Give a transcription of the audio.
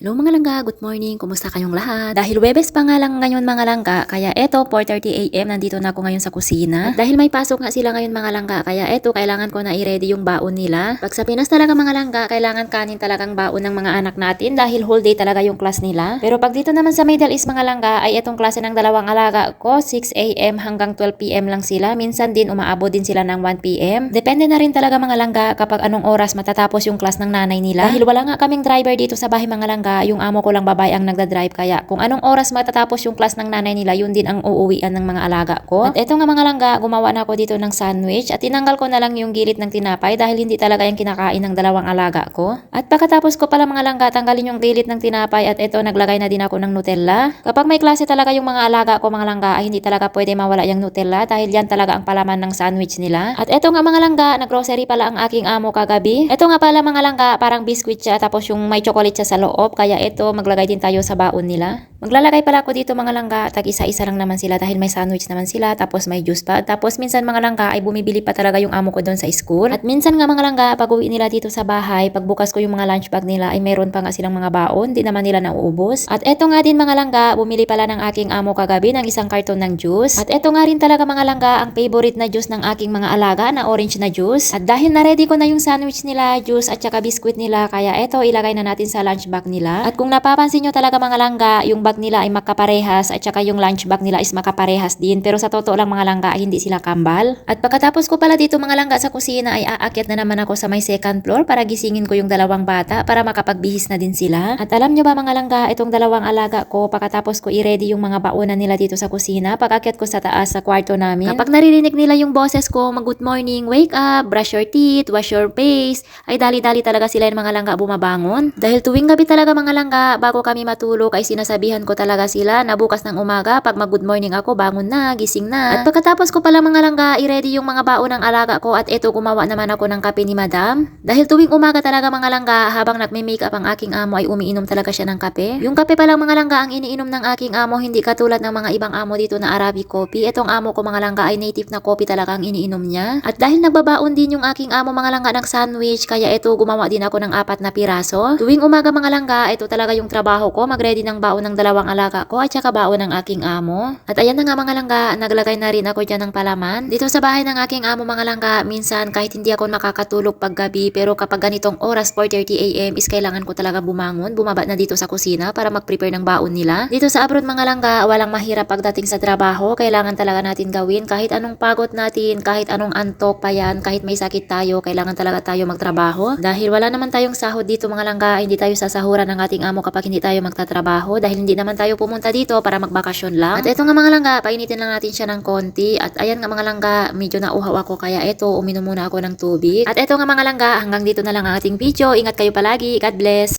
Hello mga langga, good morning, kumusta kayong lahat? Dahil Webes pa nga lang ngayon mga langga, kaya eto 4.30am nandito na ako ngayon sa kusina. At dahil may pasok nga sila ngayon mga langga, kaya eto kailangan ko na i-ready yung baon nila. Pag sa Pinas talaga mga langga, kailangan kanin talagang baon ng mga anak natin dahil whole day talaga yung class nila. Pero pag dito naman sa Middle East mga langga, ay etong klase ng dalawang alaga ko, 6am hanggang 12pm lang sila. Minsan din umaabot din sila ng 1pm. Depende na rin talaga mga langga kapag anong oras matatapos yung class ng nanay nila. Dahil wala nga kaming driver dito sa bahay mga langga, yung amo ko lang babae ang nagda-drive kaya kung anong oras matatapos yung class ng nanay nila, yun din ang uuwian ng mga alaga ko. At eto nga mga langga, gumawa na ako dito ng sandwich at tinanggal ko na lang yung gilid ng tinapay dahil hindi talaga yung kinakain ng dalawang alaga ko. At pagkatapos ko pala mga langga, tanggalin yung gilid ng tinapay at eto naglagay na din ako ng Nutella. Kapag may klase talaga yung mga alaga ko mga langga, ay hindi talaga pwede mawala yung Nutella dahil yan talaga ang palaman ng sandwich nila. At eto nga mga langga, naggrocery pala ang aking amo kagabi. Eto nga pala mga langga, parang biscuit siya tapos yung may chocolate siya sa loob kaya ito maglagay din tayo sa baon nila. Maglalagay pala ako dito mga langga, tag isa-isa lang naman sila dahil may sandwich naman sila tapos may juice pa. Tapos minsan mga langga ay bumibili pa talaga yung amo ko doon sa school. At minsan nga mga langga, pag uwi nila dito sa bahay, pagbukas ko yung mga lunch bag nila ay meron pa nga silang mga baon, di naman nila nauubos. At eto nga din mga langga, bumili pala ng aking amo kagabi ng isang karton ng juice. At eto nga rin talaga mga langga, ang favorite na juice ng aking mga alaga na orange na juice. At dahil na-ready ko na yung sandwich nila, juice at saka biscuit nila, kaya eto ilagay na natin sa lunch bag nila. At kung napapansin nyo talaga mga langga, yung bag nila ay makaparehas at saka yung lunch bag nila is makaparehas din. Pero sa totoo lang mga langga, hindi sila kambal. At pagkatapos ko pala dito mga langga sa kusina ay aakyat na naman ako sa may second floor para gisingin ko yung dalawang bata para makapagbihis na din sila. At alam nyo ba mga langga, itong dalawang alaga ko, pagkatapos ko i-ready yung mga baunan nila dito sa kusina, pag-akyat ko sa taas sa kwarto namin. Kapag naririnig nila yung boses ko, mag good morning, wake up, brush your teeth, wash your face, ay dali-dali talaga sila yung mga langga bumabangon. Dahil tuwing gabi talaga mga langga, bago kami matulog ay sinasabihan ko talaga sila na bukas ng umaga, pag mag good morning ako, bangon na, gising na. At pagkatapos ko pala mga langga, i-ready yung mga baon ng alaga ko at eto gumawa naman ako ng kape ni madam. Dahil tuwing umaga talaga mga langga, habang nagme-makeup ang aking amo ay umiinom talaga siya ng kape. Yung kape palang mga langga ang iniinom ng aking amo, hindi katulad ng mga ibang amo dito na Arabic coffee. Etong amo ko mga langga ay native na coffee talaga ang iniinom niya. At dahil nagbabaon din yung aking amo mga langga ng sandwich, kaya eto gumawa din ako ng apat na piraso. Tuwing umaga mga langga, ito talaga yung trabaho ko, mag-ready ng baon ng dalawang alaga ko at saka baon ng aking amo. At ayan na nga mga langga, naglagay na rin ako dyan ng palaman. Dito sa bahay ng aking amo mga langga, minsan kahit hindi ako makakatulog pag gabi, pero kapag ganitong oras 4.30am is kailangan ko talaga bumangon, bumaba na dito sa kusina para mag-prepare ng baon nila. Dito sa abroad mga langga, walang mahirap pagdating sa trabaho, kailangan talaga natin gawin kahit anong pagod natin, kahit anong antok pa yan, kahit may sakit tayo, kailangan talaga tayo magtrabaho. Dahil wala naman tayong sahod dito mga langga, hindi tayo sasahuran ng ating amo kapag hindi tayo magtatrabaho dahil hindi naman tayo pumunta dito para magbakasyon lang. At eto nga mga langga, painitin lang natin siya ng konti. At ayan nga mga langga, medyo nauhaw ako kaya eto, uminom muna ako ng tubig. At eto nga mga langga, hanggang dito na lang ang ating video. Ingat kayo palagi. God bless.